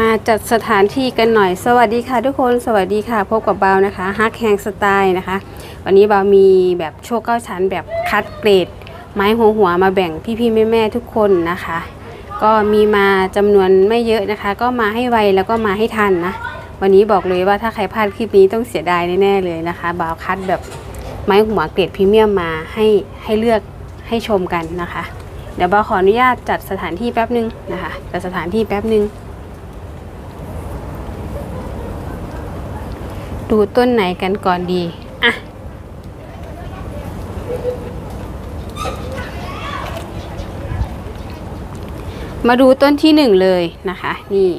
มาจัดสถานที่กันหน่อย สวัสดีค่ะทุกคน สวัสดีค่ะ พบกับเบานะคะฮักแฮงสไตล์นะคะ วันนี้เบามีแบบโชว์เก้าชั้นแบบคัดเกรด ไม้หัวหัวมาแบ่งพี่ๆแม่ๆทุกคนนะคะ ก็มีมาจำนวนไม่เยอะนะคะ ก็มาให้ไวแล้วก็มาให้ทันนะ วันนี้บอกเลยว่าถ้าใครพลาดคลิปนี้ต้องเสียดายแน่ๆเลยนะคะเบาคัดแบบไม้หัวเกรดพรีเมียมมาให้ให้เลือกให้ชมกันนะคะ เดี๋ยวเบาขออนุญาตจัดสถานที่แป๊บนึงนะคะจัดสถานที่แป๊บนึง ดูต้นไหนกันก่อนดีอะมาดูต้นที่หนึ่งเลยนะคะ นี่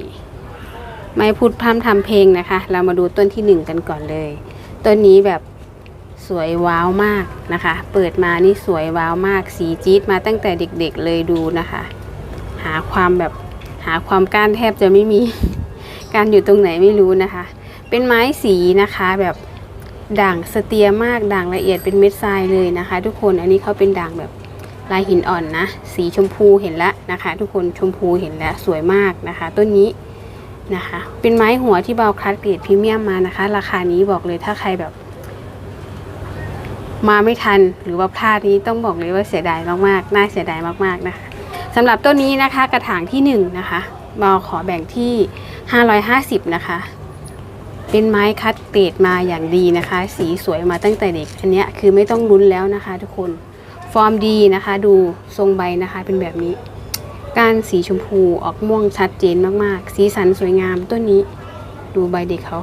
ไม่พูดพร่ำทำเพลงนะคะ เรามาดูต้นที่หนึ่งกันก่อนเลย ต้นนี้แบบสวยว้าวมากนะคะ เปิดมานี่สวยว้าวมาก สีจี๊ดมาตั้งแต่เด็กๆเลยดูนะคะ หาความแบบหาความก้านแทบจะไม่มี การอยู่ตรงไหนไม่รู้นะคะ เป็นไม้สีนะคะแบบด่างสเตียมากด่างละเอียดเป็นเม็ดทรายเลยนะคะ ทุกคนอันนี้เขาเป็นด่างแบบลายหินอ่อนนะสีชมพูเห็นแล้วนะคะ ทุกคนชมพูเห็นแล้วสวยมากนะคะ ต้นนี้นะคะ เป็นไม้หัวที่เบาคัดเกรดพรีเมียมมานะคะ ราคานี้บอกเลยถ้าใครแบบ มาไม่ทันหรือว่าพลาดนี้ต้องบอกเลยว่าเสียดายมากๆน่าเสียดายมากๆนะคะสำหรับต้นนี้นะคะกระถางที่หนึ่งนะคะเบาขอแบ่งที่ 550 นะคะ เป็นไม้คัดเกรดมาอย่างดีนะคะ สีสวยมาตั้งแต่เด็ก อันนี้คือไม่ต้องลุ้นแล้วนะคะ ทุกคน ฟอร์มดีนะคะ ดูทรงใบนะคะ เป็นแบบนี้ การสีชมพูออกม่วงชัดเจนมากๆ สีสันสวยงามต้นนี้ ดูใบเด็กเขา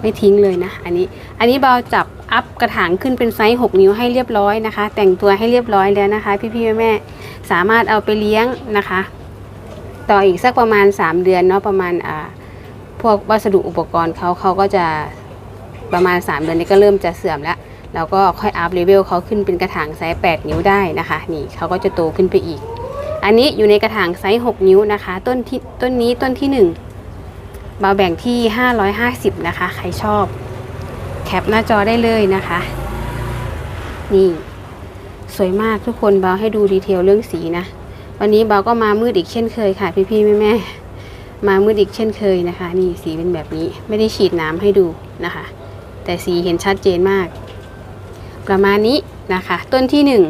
ไม่ทิ้งเลยนะ อันนี้ อันนี้เบาจับอัพกระถางขึ้นเป็นไซส์ 6 นิ้วให้เรียบร้อยนะคะ แต่งตัวให้เรียบร้อยแล้วนะคะ พี่ๆแม่ๆสามารถเอาไปเลี้ยงนะคะ ต่ออีกสักประมาณ 3 เดือนเนาะประมาณอ่า พวกวัสดุอุปกรณ์เขาเขาก็จะประมาณ 3 เดือนนี้ก็เริ่มจะเสื่อมแล้วเราก็ค่อยอัพเลเวลเขาขึ้นเป็นกระถางไซส์8นิ้วได้นะคะนี่เขาก็จะโตขึ้นไปอีก อันนี้อยู่ในกระถางไซส์6นิ้วนะคะ ต้นที่ต้นนี้ต้นที่1เบาแบ่งที่ 550 นะคะ ใครชอบ แคปหน้าจอได้เลยนะคะ นี่ สวยมากทุกคนเบาให้ดูดีเทลเรื่องสีนะ วันนี้เบาก็มามืดอีกเช่นเคยค่ะพี่ๆแม่ๆ มามืดอีกเช่นเคยนะคะ นี่สีเป็นแบบนี้ไม่ได้ฉีดน้ำให้ดูนะคะ แต่สีเห็นชัดเจนมาก ประมาณนี้นะคะ ต้นที่ 1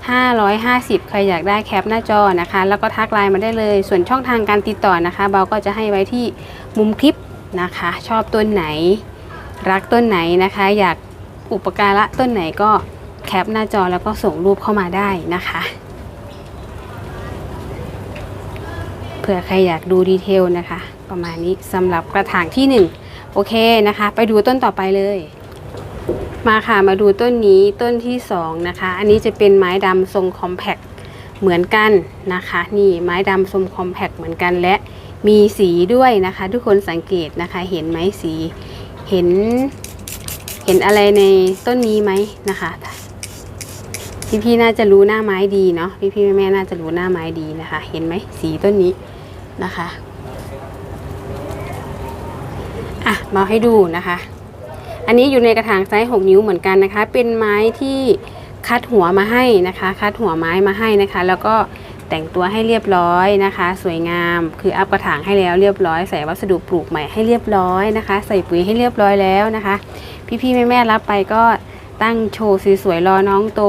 550 ใครอยากได้แคปหน้าจอนะคะ แล้วก็ทักไลน์มาได้เลย ส่วนช่องทางการติดต่อนะคะเบาก็จะให้ไว้ที่มุมคลิปนะคะ ชอบต้นไหน รักต้นไหนนะคะ อยากอุปการะต้นไหนก็แคปหน้าจอแล้วก็ส่งรูปเข้ามาได้นะคะ เผื่อใครอยากดูดีเทลนะคะ ประมาณนี้สำหรับกระถางที่ 1 โอเคนะคะ ไปดูต้นต่อไปเลย มาค่ะมาดูต้นนี้ต้นที่ 2 นะคะ อันนี้จะเป็นไม้ดำทรงคอมแพคเหมือนกันนะคะ นี่ไม้ดำทรงคอมแพคเหมือนกันและมีสีด้วยนะคะ ทุกคนสังเกตนะคะ เห็นไหมสีเห็นเห็นอะไรในต้นนี้ไหมนะคะพี่ๆน่าจะรู้หน้าไม้ดีเนาะพี่ๆแม่ๆน่าจะรู้หน้าไม้ดีนะคะ เห็นไหมสีต้นนี้ นะคะอะมาให้ดูนะคะ อันนี้อยู่ในกระถางไซส์ 6 นิ้วเหมือนกันนะคะ เป็นไม้ที่คัดหัวมาให้นะคะ คัดหัวไม้มาให้นะคะ แล้วก็แต่งตัวให้เรียบร้อยนะคะ สวยงาม คืออัพกระถางให้แล้วเรียบร้อย ใส่วัสดุปลูกใหม่ให้เรียบร้อยนะคะ ใส่ปุ๋ยให้เรียบร้อยแล้วนะคะ พี่ๆแม่ๆรับไปก็ตั้งโชว์สวยๆรอน้องโต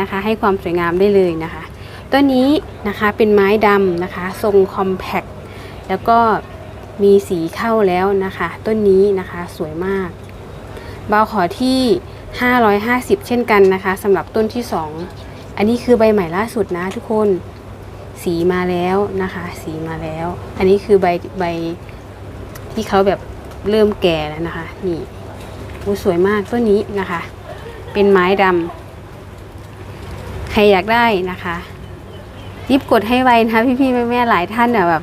นะคะ ให้ความสวยงามได้เลยนะคะ ต้นนี้นะคะเป็นไม้ดำนะคะ ทรงคอมแพคแล้วก็มีสีเข้าแล้วนะคะ ต้นนี้นะคะสวยมากเบาขอที่ 550 เช่นกันนะคะสำหรับต้นที่ 2 อันนี้คือใบใหม่ล่าสุดนะทุกคน สีมาแล้วนะคะ สีมาแล้ว อันนี้คือใบใบที่เขาแบบเริ่มแก่แล้วนะคะ นี่โอ้สวยมากต้นนี้นะคะ เป็นไม้ดำใครอยากได้นะคะ รีบกดให้ไวนะพี่ๆแม่ๆหลายท่านเนี่ยแบบ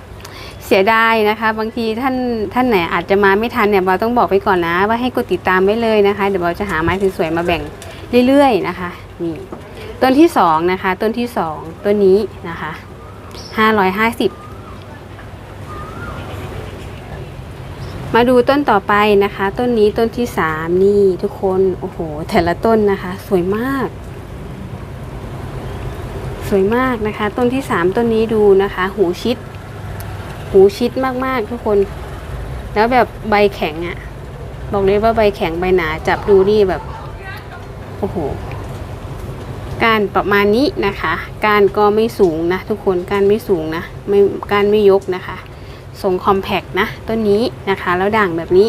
เสียดายนะคะ บางทีท่านท่านไหนอาจจะมาไม่ทันเนี่ยเราต้องบอกไปก่อนนะ ว่าให้กดติดตามไว้เลยนะคะ เดี๋ยวเราจะหาไม้สวยๆมาแบ่งเรื่อยๆนะคะนี่ต้นที่สองนะคะ ต้นที่สองต้นนี้นะคะห้าร้อยห้าสิบมาดูต้นต่อไปนะคะ ต้นนี้ต้นที่สามนี่ทุกคนโอ้โหแต่ละต้นนะคะ สวยมาก สวยมากนะคะ ต้นที่สามต้นนี้ดูนะคะ หูชิด หูชิดมากๆทุกคน แล้วแบบใบแข็งอะ่ะ บอกเลยว่าใบแข็งใบหนาจับดูนี่แบบโอ้โหการประมาณนี้นะคะการก็ไม่สูงนะทุกคนการไม่สูงนะไม่การไม่ยกนะคะทรงคอมแพกนะต้นนี้นะคะ แล้วด่างแบบนี้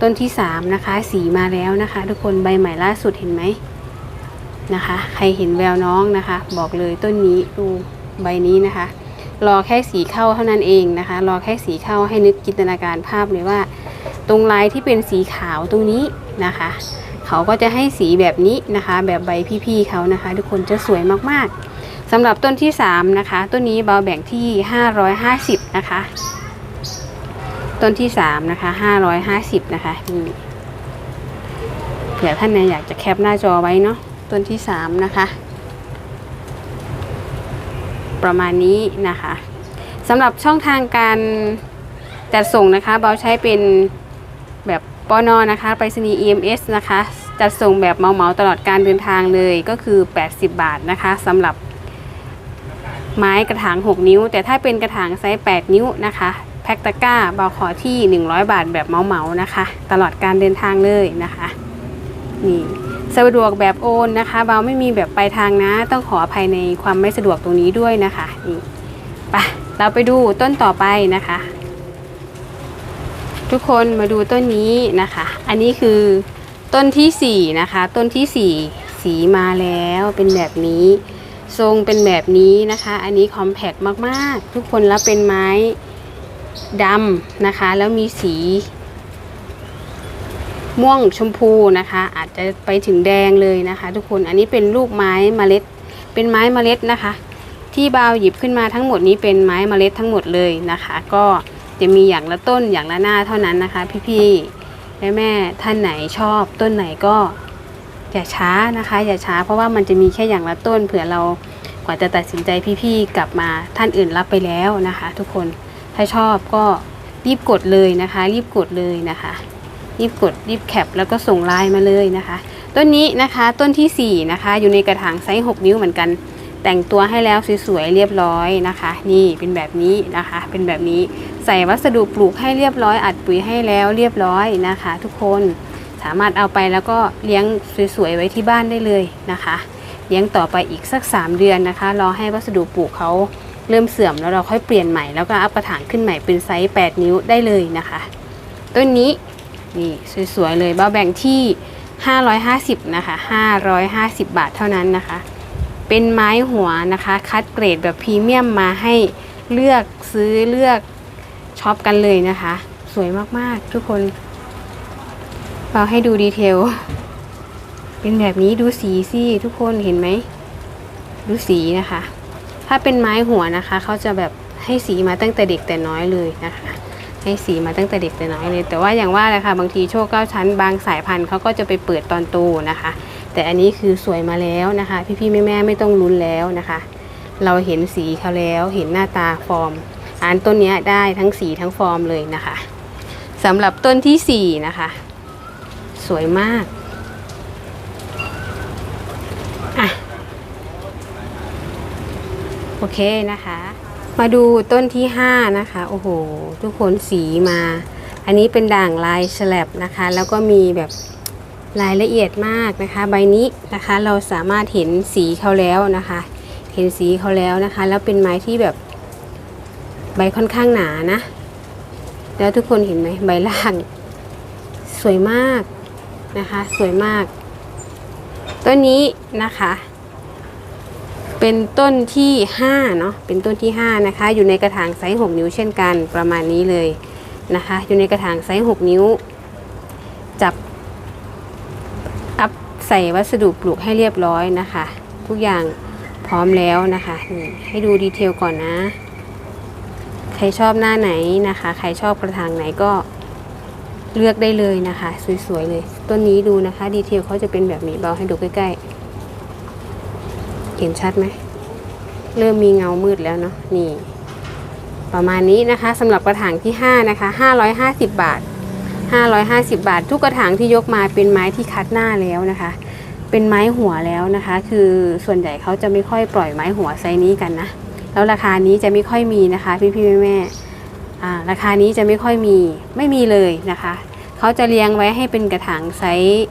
ต้นที่สามนะคะสีมาแล้วนะคะ ทุกคนใบใหม่ล่าสุดเห็นไหม นะคะ ใครเห็นแววน้องนะคะ บอกเลยต้นนี้ดูใบนี้นะคะ รอแค่สีเข้าเท่านั้นเองนะคะ รอแค่สีเข้าให้นึกจินตนาการภาพเลยว่า ตรงลายที่เป็นสีขาวตรงนี้นะคะ เขาก็จะให้สีแบบนี้นะคะ แบบใบพี่ๆเขานะคะ ทุกคนจะสวยมากๆสำหรับต้นที่3นะคะต้นนี้เบาแบ่งที่ 550 นะคะ ต้นที่3นะคะ550 นะคะนี่เผื่อท่านไหนอยากจะแคปหน้าจอไว้เนาะ ต้นที่3นะคะ ประมาณนี้นะคะสำหรับช่องทางการจัดส่งนะคะเบาใช้เป็นแบบปอนอนะคะไปรษณีย์ EMS นะคะ จัดส่งแบบเหมาตลอดการเดินทางเลยก็คือ 80 บาทนะคะสำหรับไม้กระถาง 6 นิ้ว แต่ถ้าเป็นกระถางไซส์ 8 นิ้วนะคะ แพ็คตะก้าเบาขอที่ 100 บาทแบบเหมานะคะ ตลอดการเดินทางเลยนะคะ นี่ สะดวกแบบโอนนะคะเบาไม่มีแบบปลายทางนะ ต้องขออภัยในความไม่สะดวกตรงนี้ด้วยนะคะนี่ไปเราไปดูต้นต่อไปนะคะ ทุกคนมาดูต้นนี้นะคะ อันนี้คือต้นที่สี่นะคะ ต้นที่สี่สีมาแล้วเป็นแบบนี้ ทรงเป็นแบบนี้นะคะ อันนี้คอมแพกมากๆ ทุกคนแล้วเป็นไม้ดำนะคะ แล้วมีสี ม่วงชมพูนะคะ อาจจะไปถึงแดงเลยนะคะ ทุกคนอันนี้เป็นลูกไม้เมล็ด เป็นไม้เมล็ดนะคะ ที่บาวหยิบขึ้นมาทั้งหมดนี้เป็นไม้เมล็ดทั้งหมดเลยนะคะ ก็จะมีอย่างละต้นอย่างละหน้าเท่านั้นนะคะ พี่ๆแม่แม่ท่านไหนชอบต้นไหนก็อย่าช้านะคะ อย่าช้าเพราะว่ามันจะมีแค่อย่างละต้นเผื่อเรากว่าจะตัดสินใจพี่ๆกลับมาท่านอื่นรับไปแล้วนะคะ ทุกคนถ้าชอบก็รีบกดเลยนะคะ รีบกดเลยนะคะ รีบกดรีบแคปแล้วก็ส่งไลน์มาเลยนะคะ ต้นนี้นะคะต้นที่4นะคะอยู่ในกระถางไซส์ 6 นิ้วเหมือนกัน แต่งตัวให้แล้วสวยๆเรียบร้อยนะคะ นี่เป็นแบบนี้นะคะ เป็นแบบนี้ใส่วัสดุปลูกให้เรียบร้อยอัดปุ๋ยให้แล้วเรียบร้อยนะคะ ทุกคนสามารถเอาไปแล้วก็เลี้ยงสวยๆไว้ที่บ้านได้เลยนะคะเลี้ยงต่อไปอีกสัก 3 เดือนนะคะ รอให้วัสดุปลูกเขาเริ่มเสื่อมแล้วเราค่อยเปลี่ยนใหม่แล้วก็อัพกระถางขึ้นใหม่เป็นไซส์ 8 นิ้วได้เลยนะคะ ต้นนี้ นี่สวยๆเลยเบาแบ่งที่ 550 นะคะ 550 บาทเท่านั้นนะคะ เป็นไม้หัวนะคะ คัดเกรดแบบพรีเมียมมาให้เลือกซื้อเลือกช็อปกันเลยนะคะ สวยมากๆ ทุกคนเราให้ดูดีเทล เป็นแบบนี้ดูสีสิทุกคนเห็นไหม ดูสีนะคะ ถ้าเป็นไม้หัวนะคะ เขาจะแบบให้สีมาตั้งแต่เด็กแต่น้อยเลยนะคะ ให้สีมาตั้งแต่เด็กแต่น้อยเลย แต่ว่าอย่างว่าแหละค่ะบางทีโชคเก้าชั้นบางสายพันธุ์เขาก็จะไปเปิดตอนโตนะคะ แต่อันนี้คือสวยมาแล้วนะคะ พี่ๆแม่ๆไม่ต้องลุ้นแล้วนะคะ เราเห็นสีเขาแล้วเห็นหน้าตาฟอร์มอันต้นนี้ได้ทั้งสีทั้งฟอร์มเลยนะคะสำหรับต้นที่สี่นะคะ สวยมากอะโอเคนะคะ มาดูต้นที่ 5 นะคะ โอ้โห ทุกคนสีมา อันนี้เป็นด่างลายฉลับนะคะ แล้วก็มีแบบรายละเอียดมากนะคะ ใบนี้นะคะเราสามารถเห็นสีเขาแล้วนะคะ เห็นสีเขาแล้วนะคะ แล้วเป็นไม้ที่แบบใบค่อนข้างหนานะ แล้วทุกคนเห็นไหมใบล่าง สวยมากนะคะ สวยมาก ต้นนี้นะคะ เป็นต้นที่5เนาะเป็นต้นที่ 5 นะคะ อยู่ในกระถางไซส์6นิ้วเช่นกันประมาณนี้เลยนะคะ อยู่ในกระถางไซส์6นิ้ว จับอัพใส่วัสดุปลูกให้เรียบร้อยนะคะ ทุกอย่างพร้อมแล้วนะคะนี่ให้ดูดีเทลก่อนนะ ใครชอบหน้าไหนนะคะ ใครชอบกระถางไหนก็เลือกได้เลยนะคะ สวยๆเลย ต้นนี้ดูนะคะ ดีเทลเขาจะเป็นแบบนี้เบาให้ดูใกล้ๆ เห็นชัดไหมเริ่มมีเงามืดแล้วเนาะนี่ ประมาณนี้นะคะสำหรับกระถางที่ 5 นะคะ 550 บาท 550 บาท ทุกกระถางที่ยกมาเป็นไม้ที่คัดหน้าแล้วนะคะ เป็นไม้หัวแล้วนะคะ คือส่วนใหญ่เขาจะไม่ค่อยปล่อยไม้หัวไซส์นี้กันนะแล้วราคานี้จะไม่ค่อยมีนะคะ พี่ๆแม่ๆอ่ราคานี้จะไม่ค่อยมีไม่มีเลยนะคะเขาจะเลี้ยงไว้ให้เป็นกระถางไซส์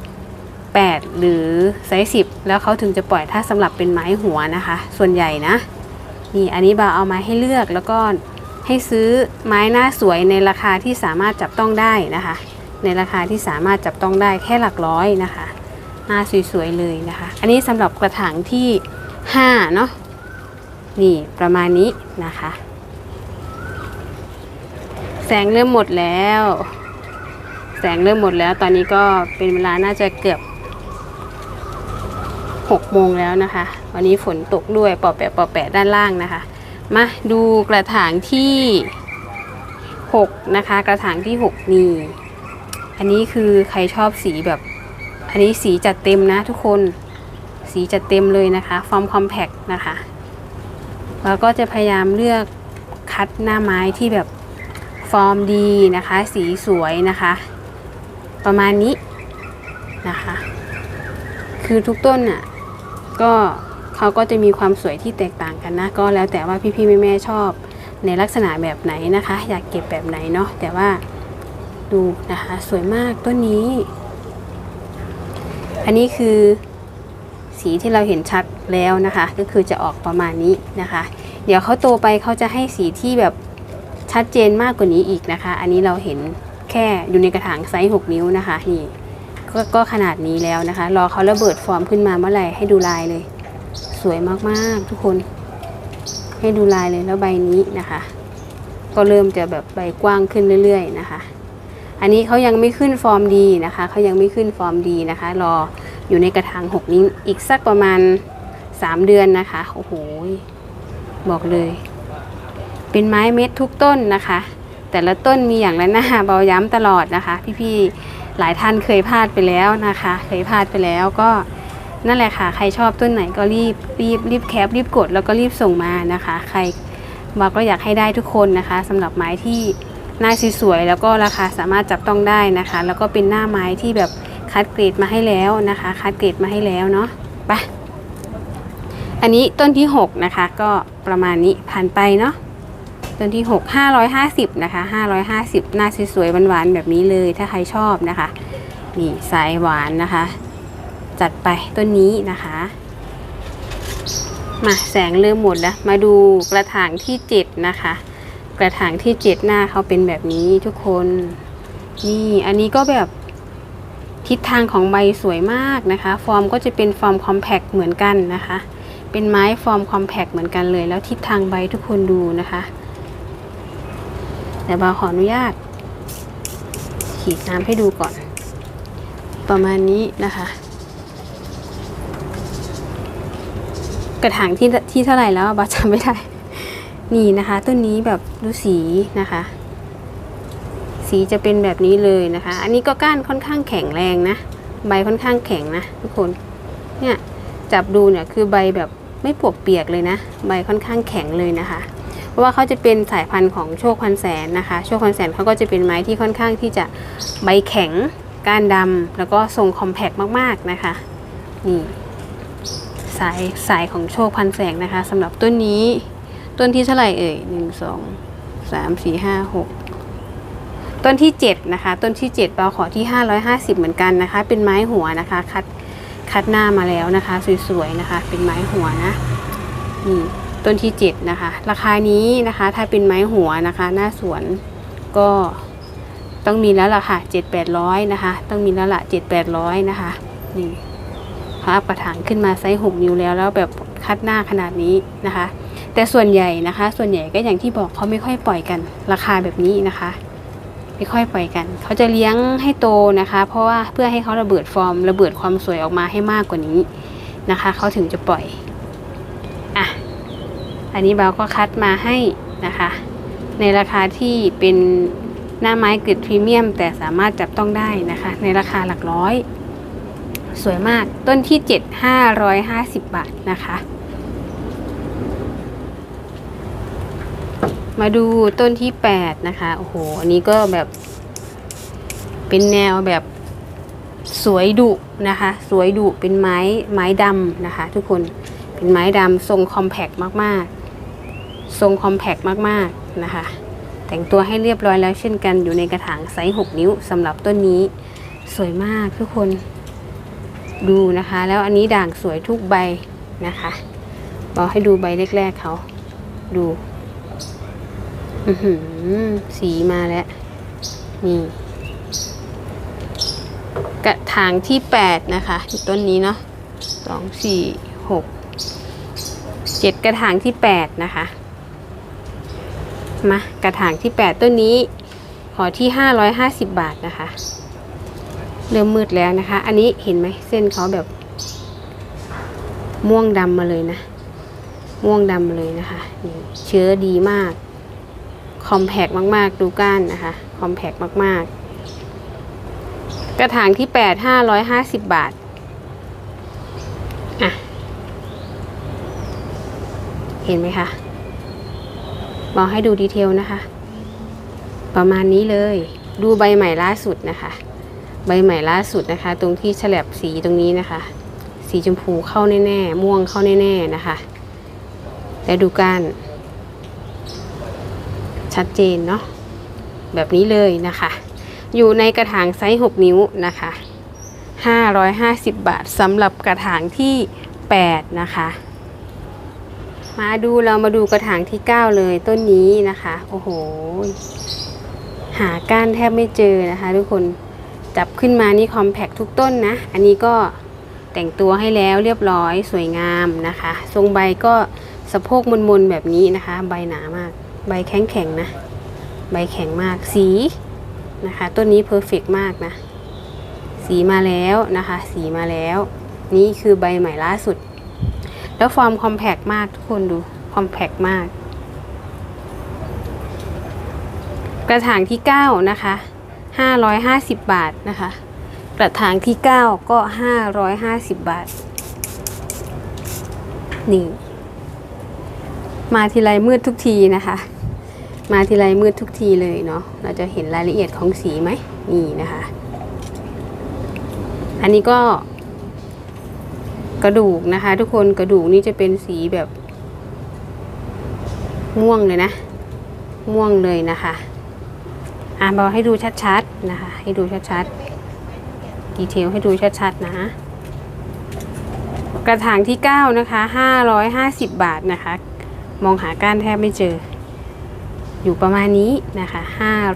8 หรือไซส์10 แล้วเขาถึงจะปล่อยถ้าสำหรับเป็นไม้หัวนะคะ ส่วนใหญ่นะนี่อันนี้บาเอามาให้เลือกแล้วก็ให้ซื้อไม้หน้าสวยในราคาที่สามารถจับต้องได้นะคะ ในราคาที่สามารถจับต้องได้แค่หลักร้อยนะคะหน้าสวยๆเลยนะคะ อันนี้สำหรับกระถางที่5เนาะนี่ประมาณนี้นะคะ แสงเริ่มหมดแล้ว แสงเริ่มหมดแล้วตอนนี้ก็เป็นเวลาน่าจะเกือบ 6โมงแล้วนะคะ วันนี้ฝนตกด้วยปอแปะปอแปะด้านล่างนะคะ มาดูกระถางที่ 6 นะคะ กระถางที่ 6 นี่ อันนี้คือใครชอบสีแบบ อันนี้สีจัดเต็มนะทุกคนสีจัดเต็มเลยนะคะฟอร์มคอมแพคนะคะแล้วก็จะพยายามเลือกคัดหน้าไม้ที่แบบฟอร์มดีนะคะ สีสวยนะคะ ประมาณนี้นะคะ คือทุกต้นน่ะ ก็เขาก็จะมีความสวยที่แตกต่างกันนะ ก็แล้วแต่ว่าพี่ๆแม่ๆชอบในลักษณะแบบไหนนะคะ อยากเก็บแบบไหนเนาะแต่ว่าดูนะคะสวยมากต้นนี้ อันนี้คือสีที่เราเห็นชัดแล้วนะคะ ก็คือจะออกประมาณนี้นะคะ เดี๋ยวเขาโตไปเขาจะให้สีที่แบบชัดเจนมากกว่านี้อีกนะคะ อันนี้เราเห็นแค่อยู่ในกระถางไซส์ 6 นิ้วนะคะนี่ กก็ขนาดนี้แล้วนะคะ รอเขาระเบิดฟอร์มขึ้นมาเมื่อไหร่ให้ดูลายเลย สวยมากๆทุกคน ให้ดูลายเลยแล้วใบนี้นะคะ ก็เริ่มจะแบบใบกว้างขึ้นเรื่อย ๆ นะคะ อันนี้เขายังไม่ขึ้นฟอร์มดีนะคะเขายังไม่ขึ้นฟอร์มดีนะคะ รออยู่ในกระถาง6นิ้วอีกสักประมาณ 3 เดือนนะคะโอ้โหบอกเลย เป็นไม้เม็ดทุกต้นนะคะ แต่ละต้นมีอย่างละหน้าเบาย้ำตลอดนะคะ พี่ๆ หลายท่านเคยพลาดไปแล้วนะคะ เคยพลาดไปแล้วก็นั่นแหละค่ะ ใครชอบต้นไหนก็รีบรีบรีบแคปรีบกดแล้วก็รีบส่งมานะคะ ใครบอกก็อยากให้ได้ทุกคนนะคะสำหรับไม้ที่หน้าสวยๆแล้วก็ราคาสามารถจับต้องได้นะคะ แล้วก็เป็นหน้าไม้ที่แบบคัดเกรดมาให้แล้วนะคะ คัดเกรดมาให้แล้วเนาะไปอันนี้ต้นที่ 6 นะคะ ก็ประมาณนี้ผ่านไปเนาะ ต้นที่ 6 550 นะคะ 550 หน้าสวยๆหวานๆแบบนี้เลยถ้าใครชอบนะคะ นี่สายหวานนะคะ จัดไปต้นนี้นะคะ มาแสงเริ่มหมดแล้ว มาดูกระถางที่ 7 นะคะ กระถางที่ 7 หน้าเขาเป็นแบบนี้ทุกคน นี่อันนี้ก็แบบทิศทางของใบสวยมากนะคะ ฟอร์มก็จะเป็นฟอร์มคอมแพคเหมือนกันนะคะ เป็นไม้ฟอร์มคอมแพคเหมือนกันเลย แล้วทิศทางใบทุกคนดูนะคะ เดี๋ยวบาขออนุญาต ขีดน้ำให้ดูก่อน ประมาณนี้นะคะ กระถางที่ที่เท่าไหร่แล้วบาจำไม่ได้ นี่นะคะ ต้นนี้แบบดูสีนะคะ สีจะเป็นแบบนี้เลยนะคะ อันนี้ก็ก้านค่อนข้างแข็งแรงนะ ใบค่อนข้างแข็งนะทุกคน เนี่ยจับดูเนี่ยคือใบแบบไม่ปวกเปียกเลยนะ ใบค่อนข้างแข็งเลยนะคะ ราะว่าเขาจะเป็นสายพันธุ์ของโชคพันแสนนะคะ โชคพันแสนเขาก็จะเป็นไม้ที่ค่อนข้างที่จะใบแข็งก้านดำแล้วก็ทรงคอมแพกมากๆนะคะ นี่สายสายของโชคพันแสงนะคะสำหรับต้นนี้ต้นที่เท่าไหร่เอ่ยหนึ่งสองสามสี่ห้าหกต้นที่เจ็ดนะคะ ต้นที่เจ็ดเราขอที่ห้าร้อยห้าสิบเหมือนกันนะคะ เป็นไม้หัวนะคะ คัดคัดหน้ามาแล้วนะคะ สวยๆนะคะ เป็นไม้หัวนะนี่ ต้นที่ 7 นะคะ ราคานี้นะคะถ้าเป็นไม้หัวนะคะ หน้าสวนก็ต้องมีแล้วล่ะค่ะ7 800นะคะ ต้องมีแล้วล่ะ7 800นะคะนี่ภาพกระถางขึ้นมาไซส์6นิ้วแล้วแล้วแบบคัดหน้าขนาดนี้นะคะ แต่ส่วนใหญ่นะคะ ส่วนใหญ่ก็อย่างที่บอกเขาไม่ค่อยปล่อยกัน ราคาแบบนี้นะคะ ไม่ค่อยปล่อยกัน เขาจะเลี้ยงให้โตนะคะ เพราะว่าเพื่อให้เขาระเบิดฟอร์ม ระเบิดความสวยออกมาให้มากกว่านี้นะคะ เขาถึงจะปล่อย อันนี้เบาก็คัดมาให้นะคะ ในราคาที่เป็นหน้าไม้กรดพรีเมียม แต่สามารถจับต้องได้นะคะ ในราคาหลักร้อย สวยมากต้นที่ 7 550 บาทนะคะ มาดูต้นที่ 8 นะคะโอ้โหอันนี้ก็แบบ เป็นแนวแบบสวยดุนะคะ สวยดุเป็นไม้ไม้ดำนะคะ ทุกคนเป็นไม้ดำทรงคอมแพกมาก ๆ ทรงคอมแพกมากๆนะคะ แต่งตัวให้เรียบร้อยแล้วเช่นกันอยู่ในกระถางไซส์ 6 นิ้วสำหรับต้นนี้ สวยมากทุกคนดูนะคะ แล้วอันนี้ด่างสวยทุกใบนะคะบอกให้ดูใบแรกๆเขาดูอือหือสีมาแล้ว นี่ กระถางที่ 8 นะคะต้นนี้เนาะสองสี่หกเจ็ดกระถางที่ 8 นะคะ มากระถางที่ 8 ต้นนี้ ขอที่ 550 บาทนะคะ เริ่มมืดแล้วนะคะ อันนี้เห็นไหมเส้นเขาแบบ ม่วงดำมาเลยนะ ม่วงดำมาเลยนะคะนี่เชื้อดีมาก คอมแพกมากๆ ดูก้านนะคะ คอมแพกมากๆ กระถางที่แปดห้าร้อยห้าสิบบาทอะเห็นไหมคะ บอกให้ดูดีเทลนะคะ ประมาณนี้เลย ดูใบใหม่ล่าสุดนะคะ ใบใหม่ล่าสุดนะคะ ตรงที่ฉลับสีตรงนี้นะคะ สีชมพูเข้าแน่ๆม่วงเข้าแน่ๆนะคะและดูกานชัดเจนเนาะแบบนี้เลยนะคะ อยู่ในกระถางไซส์ 6 นิ้วนะคะ 550 บาทสำหรับกระถางที่ 8 นะคะ มาดูเรามาดูกระถางที่ 9 เลยต้นนี้นะคะ โอ้โห หาก้านแทบไม่เจอนะคะทุกคนจับขึ้นมานี่คอมแพคทุกต้นนะ อันนี้ก็แต่งตัวให้แล้วเรียบร้อยสวยงามนะคะ ทรงใบก็สะโพกมนๆแบบนี้นะคะ ใบหนามาก ใบแข็งแข็งๆนะ ใบแข็งมากสีนะคะต้นนี้เพอร์เฟกมากนะ สีมาแล้วนะคะ สีมาแล้ว นี่คือใบใหม่ล่าสุด แล้วฟอร์มคอมแพกมากทุกคนดูคอมแพกมาก กระถางที่ 9 นะคะ 550 บาทนะคะ กระถางที่ 9 ก็ 550 บาท นี่ มาทีไรมืดทุกทีนะคะ มาทีไรมืดทุกทีเลยเนาะเราจะเห็นรายละเอียดของสีไหมนี่นะคะ อันนี้ก็ กระดูกนะคะ ทุกคนกระดูกนี่จะเป็นสีแบบ ม่วงเลยนะ ม่วงเลยนะคะ อะบอกให้ดูชัดๆนะคะ ให้ดูชัดๆดีเทลให้ดูชัดๆนะ กระถางที่ 9 นะคะ 550 บาทนะคะ มองหาก้านแทบไม่เจอ อยู่ประมาณนี้นะคะ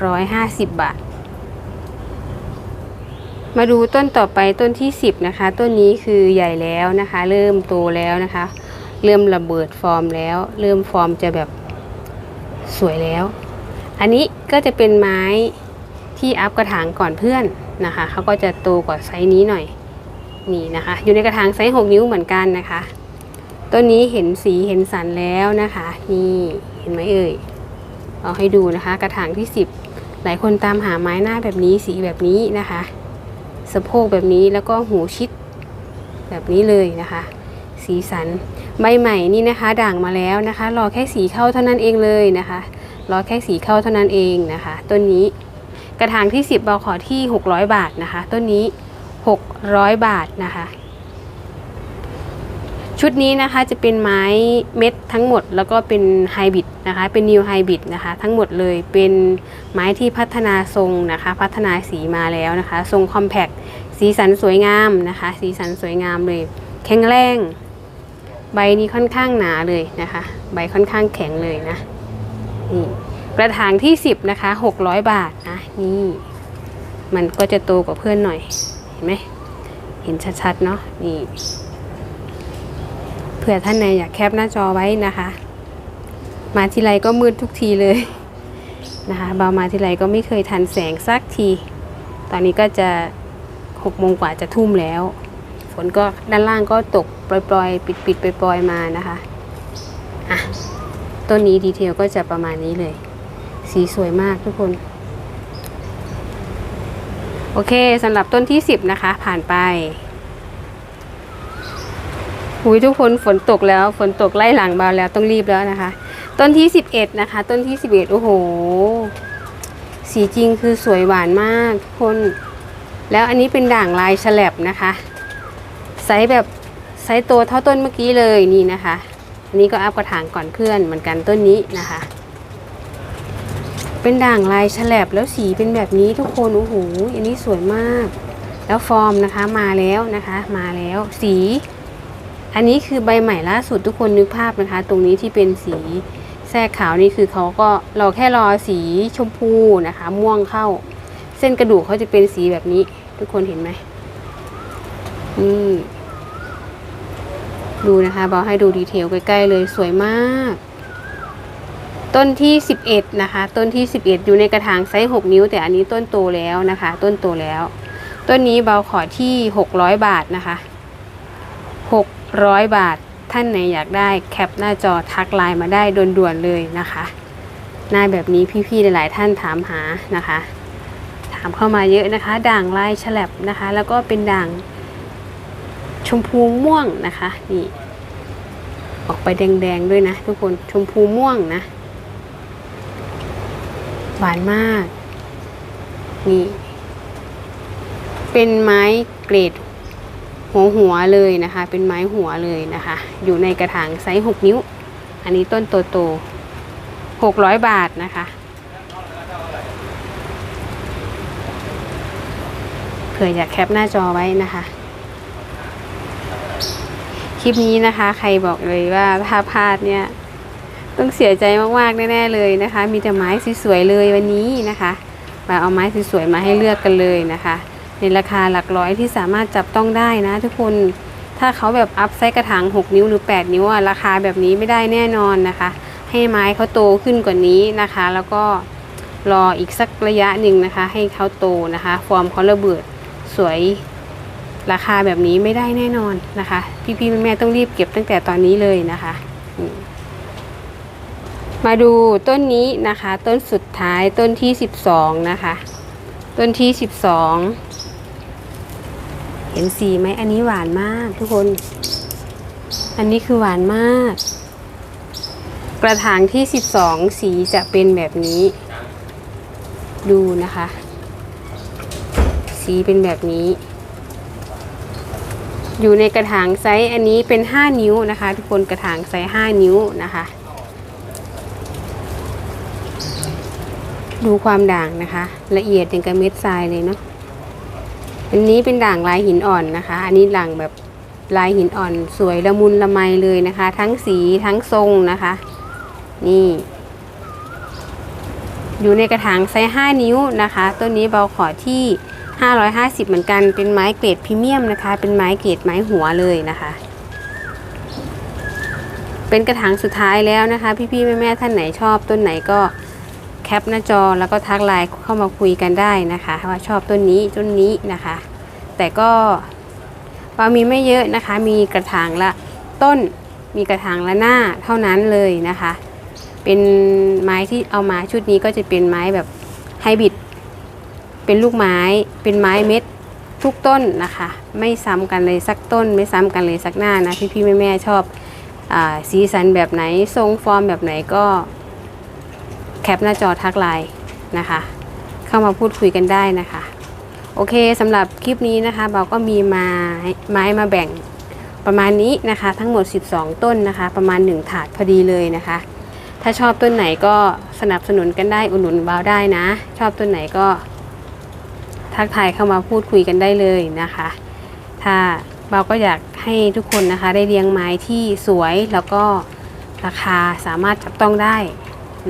550 บาท มาดูต้นต่อไปต้นที่ 10 นะคะ ต้นนี้คือใหญ่แล้วนะคะ เริ่มโตแล้วนะคะ เริ่มระเบิดฟอร์มแล้ว เริ่มฟอร์มจะแบบสวยแล้ว อันนี้ก็จะเป็นไม้ที่อัพกระถางก่อนเพื่อนนะคะเขาก็จะโตกว่าไซส์นี้หน่อยนี่นะคะ อยู่ในกระถางไซส์6นิ้วเหมือนกันนะคะต้นนี้เห็นสีเห็นสันแล้วนะคะ นี่เห็นไหมเอ่ยเอาให้ดูนะคะ กระถางที่ 10 หลายคนตามหาไม้หน้าแบบนี้สีแบบนี้นะคะ สะโพกแบบนี้แล้วก็หูชิดแบบนี้เลยนะคะ สีสันใบใหม่นี่นะคะ ด่างมาแล้วนะคะ รอแค่สีเข้าเท่านั้นเองเลยนะคะ รอแค่สีเข้าเท่านั้นเองนะคะ ต้นนี้กระถางที่ 10เราขอที่ 600 บาทนะคะ ต้นนี้ 600 บาทนะคะ ชุดนี้นะคะจะเป็นไม้เม็ดทั้งหมด แล้วก็เป็นไฮบริดนะคะ เป็นนิวไฮบริดนะคะ ทั้งหมดเลยเป็นไม้ที่พัฒนาทรงนะคะ พัฒนาสีมาแล้วนะคะ ทรงคอมแพคสีสันสวยงามนะคะ สีสันสวยงามเลย แข็งแรง ใบนี้ค่อนข้างหนาเลยนะคะ ใบค่อนข้างแข็งเลยนะนี่กระถางที่ 10นะคะ600 บาทนะนี่มันก็จะโตกว่าเพื่อนหน่อยเห็นไหมเห็นชัดๆเนาะนี่ เผื่อท่านไหนอยากแคปหน้าจอไว้นะคะ มาทีไรก็มืดทุกทีเลยนะคะเบามาทีไรก็ไม่เคยทันแสงสักที ตอนนี้ก็จะหกโมงกว่าจะทุ่มแล้ว ฝนก็ด้านล่างก็ตกปล่อยๆ ปิดๆปล่อยๆมานะคะอะต้นนี้ดีเทลก็จะประมาณนี้เลย สีสวยมากทุกคน โอเคสำหรับต้นที่ 10 นะคะ ผ่านไป หุยทุกคนฝนตกแล้วฝนตกไล่หลังเบาแล้วต้องรีบแล้วนะคะ ต้นที่ 11 นะคะ ต้นที่ 11 โอ้โห สีจริงคือสวยหวานมากทุกคน แล้วอันนี้เป็นด่างลายฉลับนะคะไซส์แบบไซส์โตเท่าต้นเมื่อกี้เลยนี่นะคะอันนี้ก็อัพกระถางก่อนเพื่อนเหมือนกันต้นนี้นะคะ เป็นด่างลายฉลับแล้วสีเป็นแบบนี้ทุกคนโอ้โหอันนี้สวยมาก แล้วฟอร์มนะคะมาแล้วนะคะ มาแล้วสี อันนี้คือใบใหม่ล่าสุดทุกคนนึกภาพนะคะ ตรงนี้ที่เป็นสีแทรกขาวนี่คือเขาก็เราแค่รอสีชมพูนะคะ ม่วงเข้า เส้นกระดูกเขาจะเป็นสีแบบนี้ ทุกคนเห็นไหมนี่ดูนะคะบอกให้ดูดีเทลใกล้ๆเลยสวยมาก ต้นที่ 11 นะคะ ต้นที่ 11 อยู่ในกระถางไซส์ 6 นิ้ว แต่อันนี้ต้นโตแล้วนะคะ ต้นโตแล้ว ต้นนี้เบาขอที่ 600 บาทนะคะ 600บาท ท่านไหนอยากได้แคปหน้าจอทักไลน์มาได้ด่วนๆเลยนะคะ หน้าแบบนี้พี่ๆหลายๆท่านถามหานะคะ ถามเข้ามาเยอะนะคะ ด่างลายฉลับนะคะ แล้วก็เป็นด่างชมพูม่วงนะคะนี่ออกไปแดงๆด้วยนะ ทุกคนชมพูม่วงนะหวานมาก นี่ เป็นไม้เกรด หัวหัวเลยนะคะ เป็นไม้หัวเลยนะคะ อยู่ในกระถางไซส์6นิ้ว อันนี้ต้นโตโตหกร้อยบาทนะคะเผื่ออยากแคปหน้าจอไว้นะคะคลิปนี้นะคะ ใครบอกเลยว่าถ้าพลาดเนี่ย ต้องเสียใจมากๆแน่ๆเลยนะคะ มีแต่ไม้สวยๆเลยวันนี้นะคะมาเอาไม้สวยๆมาให้เลือกกันเลยนะคะ ในราคาหลักร้อยที่สามารถจับต้องได้นะ ทุกคนถ้าเขาแบบอัพไซส์กระถาง 6 นิ้วหรือ 8 นิ้วอะราคาแบบนี้ไม่ได้แน่นอนนะคะ ให้ไม้เขาโตขึ้นกว่านี้นะคะ แล้วก็รออีกสักระยะหนึ่งนะคะ ให้เขาโตนะคะฟอร์มเขาระเบิดสวยราคาแบบนี้ไม่ได้แน่นอนนะคะ พี่ๆแม่ๆต้องรีบเก็บตั้งแต่ตอนนี้เลยนะคะมมาดูต้นนี้นะคะ ต้นสุดท้ายต้นที่ 12 นะคะ ต้นที่ 12 เห็นสีไหมอันนี้หวานมากทุกคน อันนี้คือหวานมาก กระถางที่ 12 สีจะเป็นแบบนี้ ดูนะคะ สีเป็นแบบนี้ อยู่ในกระถางไซส์อันนี้เป็น 5 นิ้วนะคะ ทุกคนกระถางไซส์ 5 นิ้วนะคะ ดูความด่างนะคะ ละเอียดอย่างกับเม็ดทรายเลยเนาะ อันนี้เป็นด่างลายหินอ่อนนะคะ อันนี้ด่างแบบลายหินอ่อนสวยละมุนละไมเลยนะคะ ทั้งสีทั้งทรงนะคะ นี่ อยู่ในกระถางไซส์5นิ้วนะคะ ต้นนี้เบาขอที่ 550 เหมือนกัน เป็นไม้เกรดพรีเมียมนะคะ เป็นไม้เกรดไม้หัวเลยนะคะ เป็นกระถางสุดท้ายแล้วนะคะ พี่ๆแม่ๆท่านไหนชอบต้นไหนก็ แคปหน้าจอแล้วก็ทักไลน์เข้ามาคุยกันได้นะคะ ว่าชอบต้นนี้ต้นนี้นะคะ แต่ก็ว่ามีไม่เยอะนะคะ มีกระถางละต้น มีกระถางละหน้าเท่านั้นเลยนะคะ เป็นไม้ที่เอามาชุดนี้ก็จะเป็นไม้แบบไฮบริดเป็นลูกไม้เป็นไม้เม็ดทุกต้นนะคะ ไม่ซ้ำกันเลยสักต้น ไม่ซ้ำกันเลยสักหน้านะพี่พี่ๆแม่ๆชอบอสีสันแบบไหนทรงฟอร์มแบบไหนก็ ปหน้าจอทักไลน์นะคะ เข้ามาพูดคุยกันได้นะคะ โอเคสำหรับคลิปนี้นะคะเราก็มีไม้ไม้มาแบ่งประมาณนี้นะคะ ทั้งหมด 12 ต้นนะคะ ประมาณ 1 ถาดพอดีเลยนะคะ ถ้าชอบต้นไหนก็สนับสนุนกันได้อุดหนุนบาวได้นะ ชอบต้นไหนก็ ทักทายเข้ามาพูดคุยกันได้เลยนะคะ ถ้าเราก็อยากให้ทุกคนนะคะ ได้เลี้ยงไม้ที่สวยแล้วก็ราคาสามารถจับต้องได้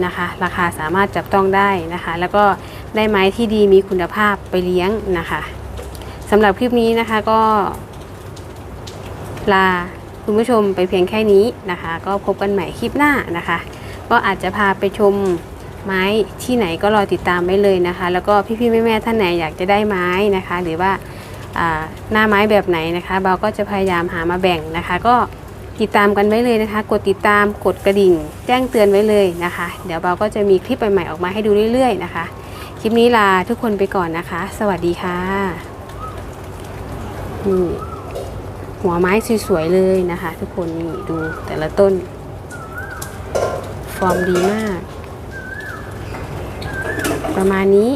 นะคะ ราคาสามารถจับต้องได้นะคะ แล้วก็ได้ไม้ที่ดีมีคุณภาพไปเลี้ยงนะคะสำหรับคลิปนี้นะคะก็ลาคุณผู้ชมไปเพียงแค่นี้นะคะ ก็พบกันใหม่คลิปหน้านะคะ ก็อาจจะพาไปชมไม้ที่ไหนก็รอติดตามไว้เลยนะคะ แล้วก็พี่ๆแม่ๆท่านไหนอยากจะได้ไม้นะคะ หรือว่าอ่าหน้าไม้แบบไหนนะคะเราก็จะพยายามหามาแบ่งนะคะ ก็ ติดตามกันไว้เลยนะคะ กดติดตามกดกระดิ่ง แจ้งเตือนไว้เลยนะคะ เดี๋ยวเราก็จะมีคลิปใหม่ๆออกมาให้ดูเรื่อยๆนะคะ คลิปนี้ลาทุกคนไปก่อนนะคะ สวัสดีค่ะนี่หัวไม้สวยๆเลยนะคะ ทุกคนนี่ดูแต่ละต้น ฟอร์มดีมาก ประมาณนี้